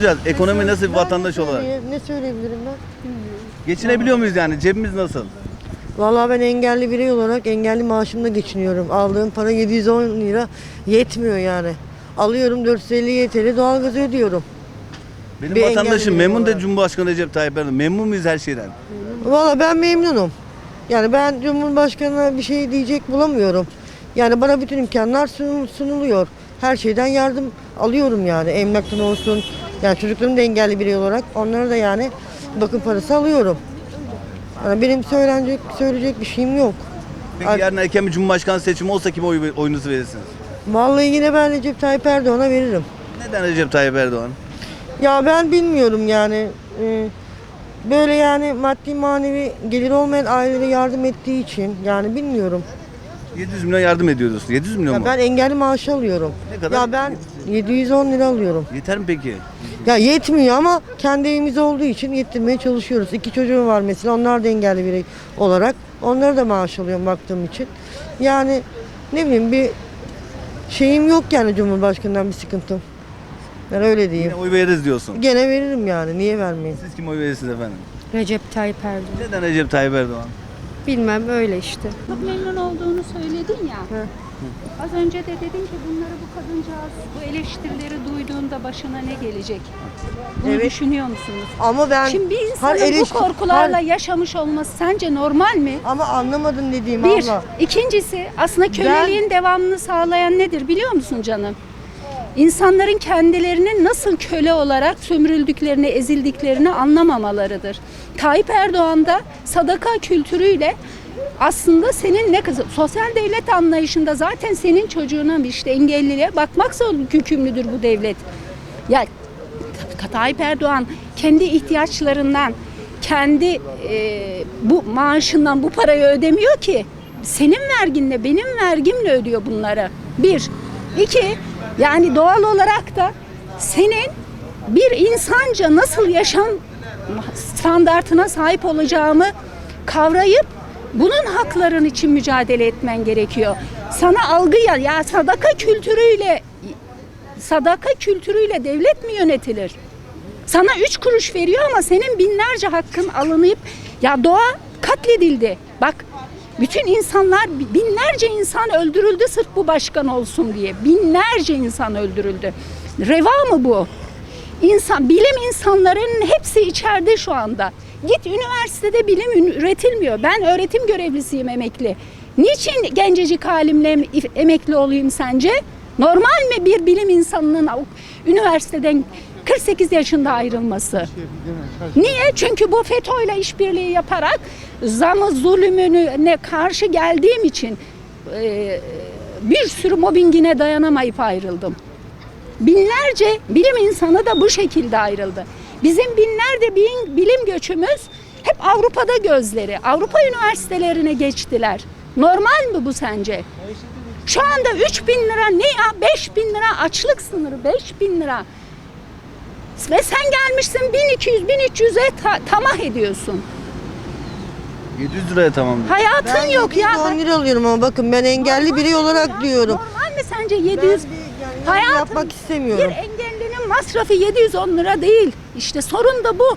Soracağız, Ekonomi nasıl bir vatandaş ne olarak? söyleye- Ne söyleyebilirim ben? Bilmiyorum. Geçinebiliyor muyuz yani? Cebimiz nasıl? Vallahi ben engelli birey olarak engelli maaşımla geçiniyorum. Aldığım para 710 lira yetmiyor yani. Alıyorum 450 TL doğalgazı ödüyorum. Benim Bir vatandaşım engelli memnun da olarak. Cumhurbaşkanı Recep Tayyip Erdoğan. Memnun muyuz her şeyden? Vallahi ben memnunum. Yani ben Cumhurbaşkanı'na bir şey diyecek bulamıyorum. Yani bana bütün imkanlar sunul- sunuluyor. Her şeyden yardım alıyorum yani. Emlaktan olsun. Yani çocuklarım da engelli birey olarak onlara da yani bakım parası alıyorum. Yani benim söylenecek, söyleyecek bir şeyim yok. Peki Ay- yarın erken bir Cumhurbaşkanı seçimi olsa kime oy, oyunuzu verirsiniz? Vallahi yine ben Recep Tayyip Erdoğan'a veririm. Neden Recep Tayyip Erdoğan? Ya ben bilmiyorum yani. Ee, böyle yani maddi manevi gelir olmayan ailelere yardım ettiği için yani bilmiyorum. 700 milyon yardım ediyoruz. 700 milyon Ya mu? ben engelli maaşı alıyorum. Ne kadar? Ya ben 710 lira alıyorum. Yeter mi peki? Ya yetmiyor ama kendi evimiz olduğu için yettirmeye çalışıyoruz. İki çocuğum var mesela onlar da engelli birey olarak. Onlara da maaş alıyorum baktığım için. Yani ne bileyim bir şeyim yok yani Cumhurbaşkanı'ndan bir sıkıntım. Ben öyle diyeyim. Yine oy veririz diyorsun. Gene veririm yani. Niye vermeyeyim? Siz kim oy verirsiniz efendim? Recep Tayyip Erdoğan. Neden Recep Tayyip Erdoğan? Bilmem öyle işte. Çok memnun olduğunu söyledin ya. Hı. Az önce de dedin ki bunları bu kadıncağız bu eleştirileri duyduğunda başına ne gelecek? Bunu Evet. düşünüyor musunuz? Ama ben Şimdi bir insanın Hayır, bu korkularla hayır. yaşamış olması sence normal mi? ama anlamadın dediğim Bir. abla. İkincisi aslında köleliğin devamını sağlayan nedir biliyor musun canım? İnsanların kendilerinin nasıl köle olarak sömürüldüklerini, ezildiklerini anlamamalarıdır. Tayyip Erdoğan da sadaka kültürüyle aslında senin ne kızı sosyal devlet anlayışında zaten senin çocuğuna işte engelliliğe bakmak zorunda yükümlüdür bu devlet. Ya Tayyip Erdoğan kendi ihtiyaçlarından, kendi e, bu maaşından bu parayı ödemiyor ki. Senin verginle, benim vergimle ödüyor bunları. Bir. İki, yani doğal olarak da senin bir insanca nasıl yaşam standartına sahip olacağımı kavrayıp bunun hakların için mücadele etmen gerekiyor. Sana algı ya, ya sadaka kültürüyle sadaka kültürüyle devlet mi yönetilir? Sana üç kuruş veriyor ama senin binlerce hakkın alınıp ya doğa katledildi. Bak bütün insanlar binlerce insan öldürüldü sırf bu başkan olsun diye. Binlerce insan öldürüldü. Reva mı bu? İnsan, bilim insanlarının hepsi içeride şu anda. Git üniversitede bilim üretilmiyor. Ben öğretim görevlisiyim emekli. Niçin gencecik halimle em- emekli olayım sence? Normal mi bir bilim insanının üniversiteden 48 yaşında ayrılması? Niye? Çünkü bu FETÖ'yle işbirliği yaparak zamı zulümüne karşı geldiğim için bir sürü mobbingine dayanamayıp ayrıldım. Binlerce bilim insanı da bu şekilde ayrıldı. Bizim binlerce bilim, bilim göçümüz hep Avrupa'da gözleri. Avrupa üniversitelerine geçtiler. Normal mi bu sence? Şu anda 3 bin lira ne ya? 5 bin lira açlık sınırı 5 bin lira. Ve sen gelmişsin 1200-1300'e ta- tamah ediyorsun. 700 liraya tamam diyor. Hayatın Ben yok ya. 710 lira alıyorum ama bakın ben engelli birey olarak diyorum. Normal mi sence Ben 700? bir yani Hayatım, yapmak Bir istemiyorum. engellinin masrafı 710 lira değil. İşte sorun da bu.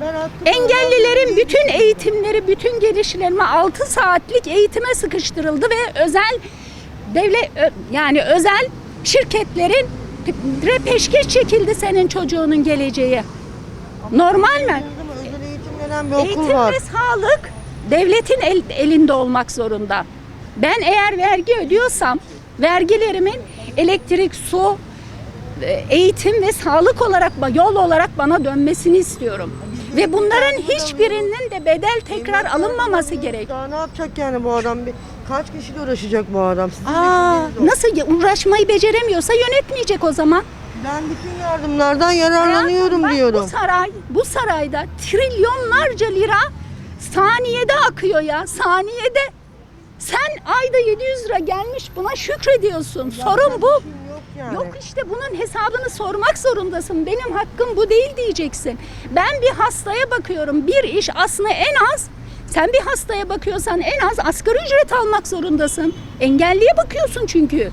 Ben Engellilerin bütün eğitimleri, bütün gelişlerime 6 saatlik eğitime sıkıştırıldı ve özel devlet yani özel şirketlerin peşkeş çekildi senin çocuğunun geleceği. Normal mi? Ama özel eğitim veren bir okul Eğitim var. ve sağlık devletin el- elinde olmak zorunda. Ben eğer vergi ödüyorsam vergilerimin elektrik, su, e, eğitim ve sağlık olarak yol olarak bana dönmesini istiyorum. Ve bunların hiçbirinin de bedel tekrar alınmaması gerek. Daha ne yapacak yani bu adam? Kaç kişiyle uğraşacak bu adam? Sizin Aa, nasıl ya- uğraşmayı beceremiyorsa yönetmeyecek o zaman. Ben bütün yardımlardan yararlanıyorum Bak, diyorum. Bu saray, bu sarayda trilyonlarca lira saniyede akıyor ya, saniyede. Sen ayda 700 lira gelmiş buna şükrediyorsun. Sorun bu. Yok yani. Yok işte bunun hesabını sormak zorundasın. Benim hakkım bu değil diyeceksin. Ben bir hastaya bakıyorum. Bir iş aslında en az sen bir hastaya bakıyorsan en az asgari ücret almak zorundasın. Engelliye bakıyorsun çünkü.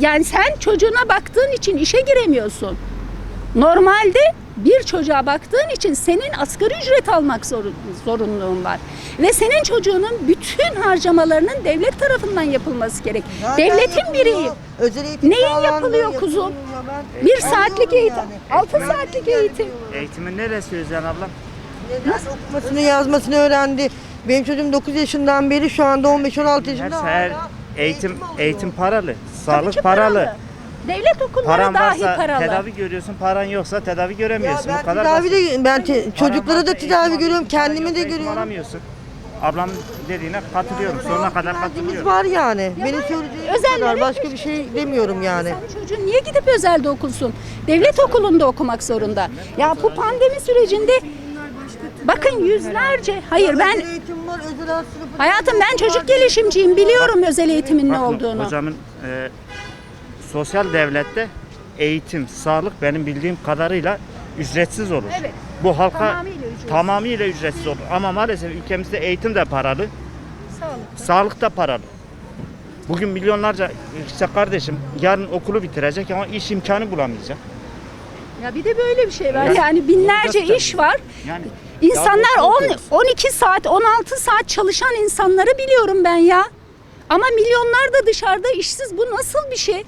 Yani sen çocuğuna baktığın için işe giremiyorsun. Normalde bir çocuğa baktığın için senin asgari ücret almak zorun, zorunluluğun var. Ve senin çocuğunun bütün harcamalarının devlet tarafından yapılması gerek. Zaten Devletin bireyi. Özel eğitim Neyin yapılıyor kuzum? Bir saatlik eğitim, yani. 6 saatlik eğitim. Eğitimin neresi Özcan ablam? Neden okumasını yazmasını öğrendi. Benim çocuğum 9 yaşından beri şu anda 15-16 Her, yaşında her hala eğitim alıyor. eğitim paralı, sağlık ki paralı. Devlet okulları Paran dahi varsa paralı. tedavi görüyorsun, paran yoksa tedavi Ya göremiyorsun. ben Bu kadar tedavi basit. de ben te- çocuklara da tedavi görüyorum, kendimi de eğitim görüyorum. alamıyorsun. Ablam dediğine katılıyorum. Sonuna kadar Derdimiz katılıyorum. var yani. Benim söyleyeceğim bu Özellerin kadar. Başka bir şey demiyorum yani. Sen çocuğun niye gidip özelde okusun? Devlet okulunda okumak zorunda. Ya bu pandemi sürecinde bakın yüzlerce, hayır ben Özel eğitim var, özel alt sınıfı- hayatım ben çocuk gelişimciyim biliyorum özel eğitimin ne Bakın, olduğunu. Hocamın e, sosyal devlette eğitim, sağlık benim bildiğim kadarıyla ücretsiz olur. Evet. Bu halka Tamamıyla ücretsiz. tamamıyla ücretsiz olur. Ama maalesef ülkemizde eğitim de paralı, Sağlık. sağlık da paralı. Bugün milyonlarca işte kardeşim yarın okulu bitirecek ama iş imkanı bulamayacak. Ya bir de böyle bir şey var. Yani- Yani binlerce iş var. Yani İnsanlar Ya 10 okuyoruz. 12 saat, 16 saat çalışan insanları biliyorum ben ya. Ama milyonlar da dışarıda işsiz. Bu nasıl bir şey?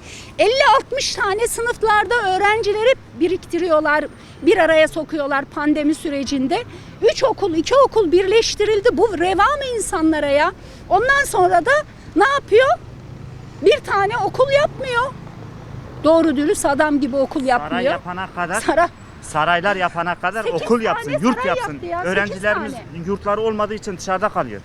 50-60 tane sınıflarda öğrencileri biriktiriyorlar, bir araya sokuyorlar pandemi sürecinde. 3 okul, 2 okul birleştirildi. Bu reva mı insanlara ya? Ondan sonra da ne yapıyor? Bir tane okul yapmıyor. Doğru dürüst adam gibi okul saray yapmıyor. yapana kadar Sara saraylar yapana kadar Sekiz okul yapsın, saray yurt yapsın. ya, Öğrencilerimiz yurtları olmadığı için dışarıda kalıyor.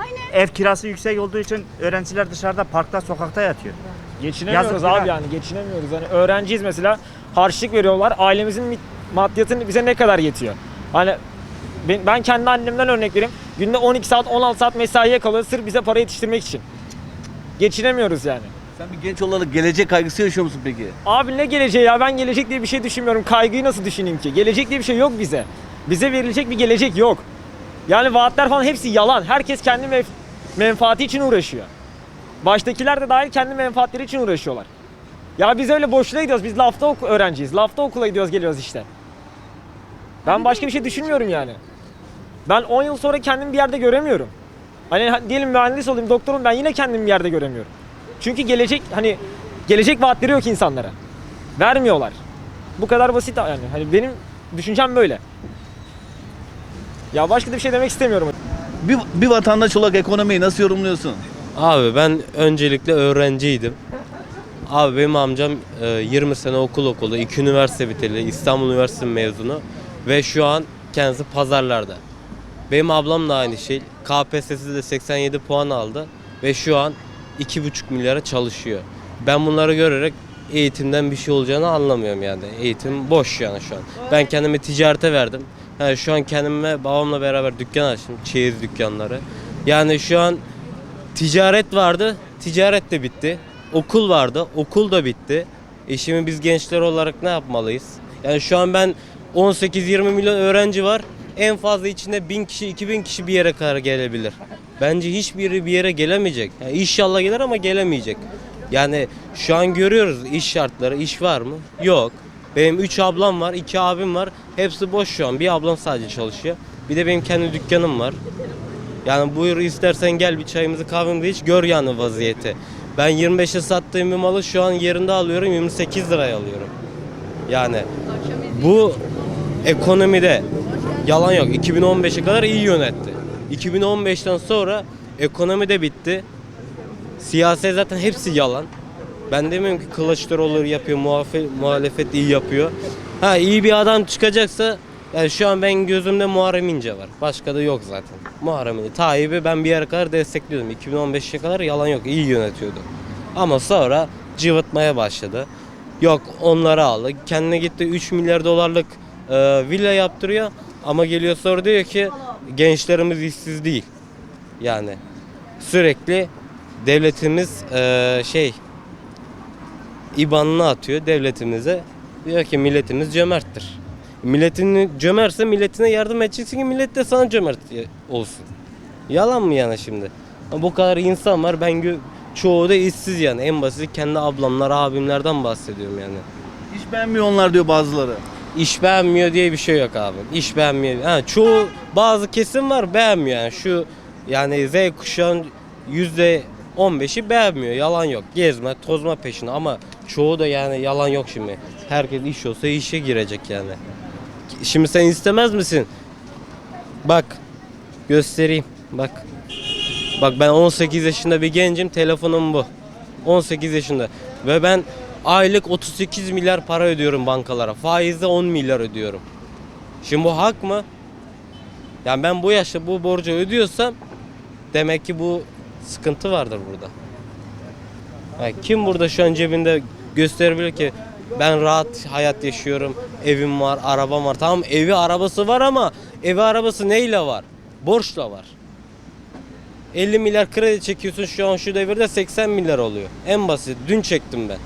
Aynen. Ev kirası yüksek olduğu için öğrenciler dışarıda, parkta, sokakta yatıyor. Geçinemiyoruz Yazık abi günah. yani geçinemiyoruz. Hani öğrenciyiz mesela harçlık veriyorlar. Ailemizin mi- maddiyatı bize ne kadar yetiyor? Hani ben, ben kendi annemden örnek vereyim. Günde 12 saat 16 saat mesaiye kalıyor sırf bize para yetiştirmek için. Geçinemiyoruz yani. Sen bir genç olarak gelecek kaygısı yaşıyor musun peki? Abi ne geleceği ya ben gelecek diye bir şey düşünmüyorum. Kaygıyı nasıl düşüneyim ki? Gelecek diye bir şey yok bize. Bize verilecek bir gelecek yok. Yani vaatler falan hepsi yalan. Herkes kendi menf- menfaati için uğraşıyor. Baştakiler de dahil kendi menfaatleri için uğraşıyorlar. Ya biz öyle boşluğa gidiyoruz. Biz lafta oku öğrenciyiz. Lafta okula gidiyoruz geliyoruz işte. Ben başka bir şey düşünmüyorum yani. Ben 10 yıl sonra kendimi bir yerde göremiyorum. Hani ha- diyelim mühendis olayım, doktorum ben yine kendimi bir yerde göremiyorum. Çünkü gelecek hani gelecek vaatleri yok insanlara. Vermiyorlar. Bu kadar basit yani. Hani benim düşüncem böyle. Ya başka da bir şey demek istemiyorum. Bir, bir vatandaş olarak ekonomiyi nasıl yorumluyorsun? Abi ben öncelikle öğrenciydim. Abi benim amcam e, 20 sene okul okudu. iki üniversite bitirdi. İstanbul Üniversitesi mezunu. Ve şu an kendisi pazarlarda. Benim ablam da aynı şey. KPSS'de 87 puan aldı. Ve şu an 2,5 milyara çalışıyor. Ben bunları görerek eğitimden bir şey olacağını anlamıyorum yani. Eğitim boş yani şu an. Ben kendimi ticarete verdim. Yani şu an kendime babamla beraber dükkan açtım. Çeyiz dükkanları. Yani şu an Ticaret vardı, ticaret de bitti. Okul vardı, okul da bitti. E şimdi biz gençler olarak ne yapmalıyız? Yani şu an ben 18-20 milyon öğrenci var. En fazla içinde 1000 kişi, 2000 kişi bir yere kadar gelebilir. Bence hiçbiri bir yere gelemeyecek. Yani inşallah gelir ama gelemeyecek. Yani şu an görüyoruz iş şartları, iş var mı? Yok. Benim 3 ablam var, 2 abim var. Hepsi boş şu an. Bir ablam sadece çalışıyor. Bir de benim kendi dükkanım var. Yani buyur istersen gel bir çayımızı kahvemizi iç gör yani vaziyeti. Ben 25'e sattığım bir malı şu an yerinde alıyorum 28 liraya alıyorum. Yani bu ekonomide yalan yok. 2015'e kadar iyi yönetti. 2015'ten sonra ekonomi de bitti. Siyaset zaten hepsi yalan. Ben demiyorum ki Kılıçdaroğlu yapıyor, muhafe- muhalefet iyi yapıyor. Ha iyi bir adam çıkacaksa yani şu an ben gözümde Muharrem İnce var. Başka da yok zaten. Muharrem İnce. Tayyip'i ben bir yere kadar destekliyordum. 2015'e kadar yalan yok. iyi yönetiyordu. Ama sonra cıvıtmaya başladı. Yok onları aldı. Kendine gitti 3 milyar dolarlık e, villa yaptırıyor. Ama geliyor sonra diyor ki gençlerimiz işsiz değil. Yani sürekli devletimiz e, şey İban'ını atıyor devletimize. Diyor ki milletimiz cömerttir. Milletini cömertse milletine yardım edeceksin ki millet de sana cömert olsun. Yalan mı yani şimdi? Bu kadar insan var ben çoğu da işsiz yani en basit kendi ablamlar abimlerden bahsediyorum yani. Hiç beğenmiyor onlar diyor bazıları. İş beğenmiyor diye bir şey yok abi. İş beğenmiyor. Ha, çoğu bazı kesim var beğenmiyor yani. Şu yani Z kuşağın yüzde 15'i beğenmiyor. Yalan yok. Gezme, tozma peşinde ama çoğu da yani yalan yok şimdi. Herkes iş olsa işe girecek yani. Şimdi sen istemez misin? Bak göstereyim. Bak. Bak ben 18 yaşında bir gencim. Telefonum bu. 18 yaşında. Ve ben aylık 38 milyar para ödüyorum bankalara. Faizde 10 milyar ödüyorum. Şimdi bu hak mı? Yani ben bu yaşta bu borcu ödüyorsam demek ki bu sıkıntı vardır burada. Yani kim burada şu an cebinde gösterebilir ki ben rahat hayat yaşıyorum, evim var, arabam var. Tamam evi arabası var ama evi arabası neyle var? Borçla var. 50 milyar kredi çekiyorsun şu an şu devirde 80 milyar oluyor. En basit. Dün çektim ben.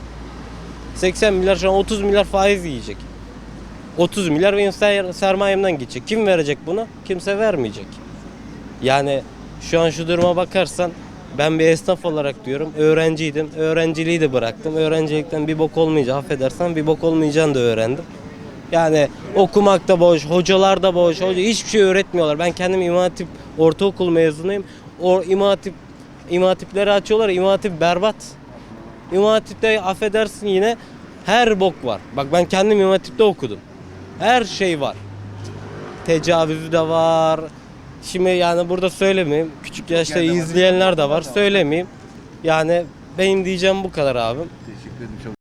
80 milyar şu an 30 milyar faiz yiyecek. 30 milyar benim ser- sermayemden gidecek. Kim verecek bunu? Kimse vermeyecek. Yani şu an şu duruma bakarsan ben bir esnaf olarak diyorum öğrenciydim. Öğrenciliği de bıraktım. Öğrencilikten bir bok olmayacak affedersen bir bok olmayacağını da öğrendim. Yani okumak da boş, hocalar da boş, hoca hiçbir şey öğretmiyorlar. Ben kendim İmam Hatip ortaokul mezunuyum. O İmam Hatip, açıyorlar. İmam berbat. İmam Hatip'te affedersin yine her bok var. Bak ben kendim İmam Hatip'te okudum. Her şey var. Tecavüzü de var. Şimdi yani burada söylemeyeyim. Küçük yaşta izleyenler de var. Söylemeyeyim. Yani benim diyeceğim bu kadar abim. Teşekkür ederim. Çok